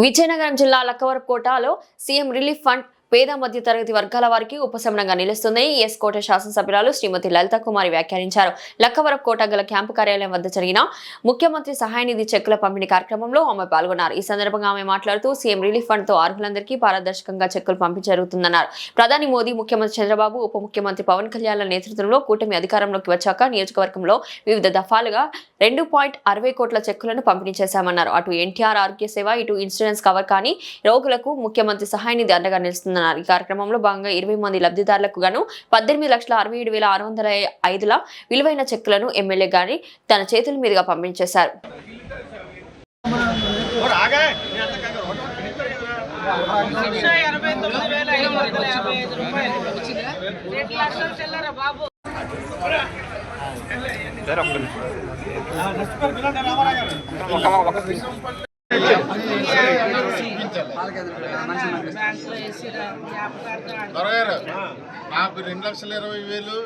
విజయనగరం జిల్లా లక్కవరకోటలో CM relief fund పేద మధ్య తరగతి వర్గాల వారికి ఉపశమనంగా నిలుస్తుంది. ఎస్ కోట శాసనసభ్యురాలు శ్రీమతి లలిత కుమారి వ్యాఖ్యానించారు. లక్కవరపు కోట గల క్యాంపు కార్యాలయం వద్ద జరిగిన ముఖ్యమంత్రి సహాయ నిధి చెక్కుల పంపిణీ కార్యక్రమంలో ఆమె పాల్గొన్నారు. ఈ సందర్భంగా ఆమె మాట్లాడుతూ సీఎం రిలీఫ్ ఫండ్తో అర్హులందరికీ పారదర్శకంగా చెక్కులు పంపిణీ జరుగుతుందన్నారు. ప్రధాని మోదీ ముఖ్యమంత్రి చంద్రబాబు ఉప ముఖ్యమంత్రి పవన్ కళ్యాణ్ నేతృత్వంలో కూటమి అధికారంలోకి వచ్చాక నియోజకవర్గంలో వివిధ దఫాలుగా రెండు పాయింట్ అరవై కోట్ల చెక్కులను పంపిణీ చేశామన్నారు. అటు ఎన్టీఆర్ ఆరోగ్య సేవ ఇటు ఇన్సూరెన్స్ కవర్ కానీ రోగులకు ముఖ్యమంత్రి సహాయ నిధి అండగా నిలుస్తుందన్నారు. ఈ కార్యక్రమంలో భాగంగా ఇరవై మంది లబ్ధిదారులకు గాను పద్దెనిమిది లక్షల అరవై ఏడు వేల ఆరు వందల ఐదుల విలువైన చెక్కులను ఎమ్మెల్యే గారి తన చేతుల మీదుగా పంపించేశారు. ఒక నాకు రెండు లక్షల ఇరవై వేలు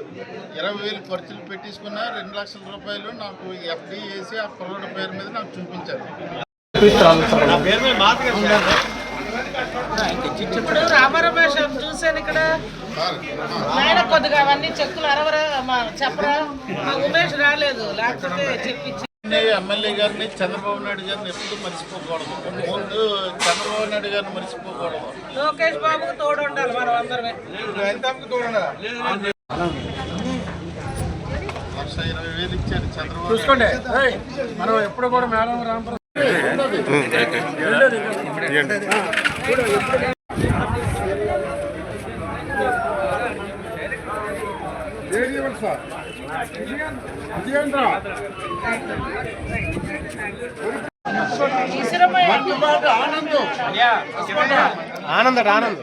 ఇరవై వేలు ఖర్చులు పెట్టించుకున్నా రెండు లక్షల రూపాయలు నాకు ఎఫ్డి వేసి ఆ కుర్రోడి పేరు మీద నాకు చూపించారు. ఇప్పుడు రామరమేష్ చూశాను ఇక్కడ. నాయన కొద్దిగా అవన్నీ చెక్కులు అరవరా చెప్పరా? మా ఉమేష్ రాలేదు. లేకపోతే చెప్పించి ఎమ్మెల్యే గారిని చంద్రబాబు నాయుడు గారిని ఎప్పుడు మర్చిపోకూడదు. ముందు చంద్రబాబు నాయుడు గారిని మర్చిపోకూడదు. లోకేష్ బాబుకు తోడు ఉండాలి మనం అందరమే. లక్ష ఇరవై వేలు ఇచ్చారు చంద్రబాబు చూసుకోండి. మనం ఎప్పుడు కూడా మేడం ఇసురమయ్య ఆనంద్. ఆనంద్.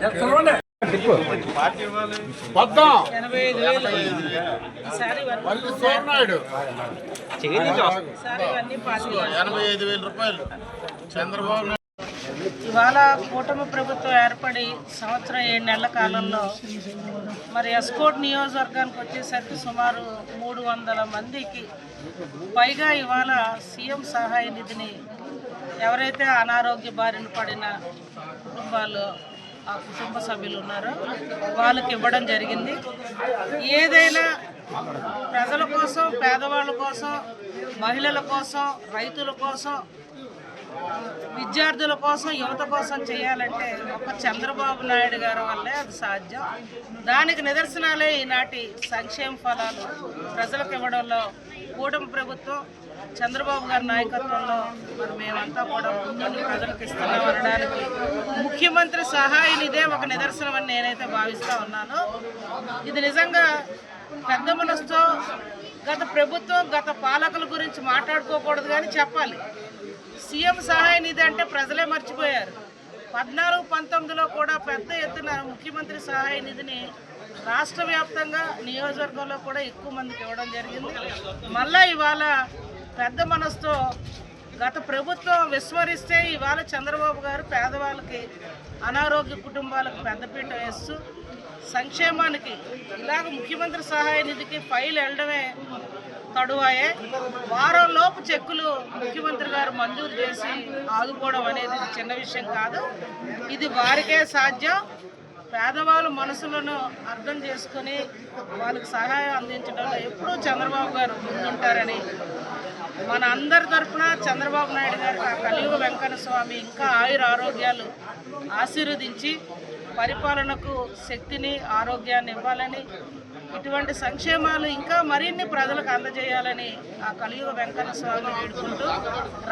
ఇవన్నీ సోమనాయుడు ఈసారి ఇవన్నీ పాస్ ఎనభై ఐదు వేల రూపాయలు. చంద్రబాబు నాయుడు ఇవాళ కూటమి ప్రభుత్వం ఏర్పడి సంవత్సరం ఏడు నెలల కాలంలో మరి ఎస్కోట్ నియోజకవర్గానికి వచ్చేసరికి సుమారు మూడు వందల మందికి పైగా ఇవాళ సీఎం సహాయ నిధిని ఎవరైతే అనారోగ్య బారిన పడిన కుటుంబాలు ఆ కుటుంబ సభ్యులు ఉన్నారో వాళ్ళకి ఇవ్వడం జరిగింది. ఏదైనా ప్రజల కోసం పేదవాళ్ళ కోసం మహిళల కోసం రైతుల కోసం విద్యార్థుల కోసం యువత కోసం చేయాలంటే ఒక చంద్రబాబు నాయుడు గారి వల్లే అది సాధ్యం. దానికి నిదర్శనాలే ఈనాటి సంక్షేమ ఫలాలు ప్రజలకు ఇవ్వడంలో కూటమి ప్రభుత్వం చంద్రబాబు గారి నాయకత్వంలో మరి మేమంతా కూడా ముందు ప్రజలకు ఇస్తున్నాం అనడానికి ముఖ్యమంత్రి సహాయ నిధే ఒక నిదర్శనం అని నేనైతే భావిస్తూ ఉన్నాను. ఇది నిజంగా పెద్ద మనసుతో గత ప్రభుత్వం గత పాలకుల గురించి మాట్లాడుకోకూడదు కానీ చెప్పాలి. సీఎం సహాయ నిధి అంటే ప్రజలే మర్చిపోయారు. పద్నాలుగు పంతొమ్మిదిలో కూడా పెద్ద ఎత్తున ముఖ్యమంత్రి సహాయ నిధిని రాష్ట్ర వ్యాప్తంగా నియోజకవర్గంలో కూడా ఎక్కువ మందికి ఇవ్వడం జరిగింది. మళ్ళా ఇవాళ పెద్ద మనసుతో గత ప్రభుత్వం విస్మరిస్తే ఇవాళ చంద్రబాబు గారు పేదవాళ్ళకి అనారోగ్య కుటుంబాలకు పెద్దపీట వేస్తూ సంక్షేమానికి ఇలాగ ముఖ్యమంత్రి సహాయ నిధికి ఫైల్ వెళ్ళడమే తడువాయే. వారం లోపు చెక్కులు ముఖ్యమంత్రి గారు మంజూరు చేసి ఆదుకోవడం అనేది చిన్న విషయం కాదు. ఇది వారికే సాధ్యం. పేదవాళ్ళ మనసులను అర్థం చేసుకొని వాళ్ళకి సహాయం అందించడంలో ఎప్పుడూ చంద్రబాబు గారు ముందుంటారని మన అందరి తరఫున చంద్రబాబు నాయుడు గారికి ఆ కలియుగ వెంకన్న స్వామి ఇంకా ఆయుర ఆరోగ్యాలు ఆశీర్వదించి పరిపాలనకు శక్తిని ఆరోగ్యాన్ని ఇవ్వాలని ఇటువంటి సంక్షేమాలు ఇంకా మరిన్ని ప్రజలకు అందజేయాలని ఆ కలియుగ వెంకన్న స్వామి వేడుకుంటూ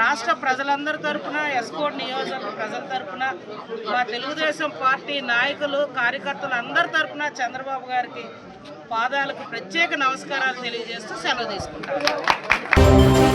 రాష్ట్ర ప్రజలందరి తరపున ఎస్కోట్ నియోజకవర్గ ప్రజల తరపున మా తెలుగుదేశం పార్టీ నాయకులు కార్యకర్తలు అందరి తరపున చంద్రబాబు గారికి పాదాలకు ప్రత్యేక నమస్కారాలు తెలియజేస్తూ సెలవు తీసుకుంటాను.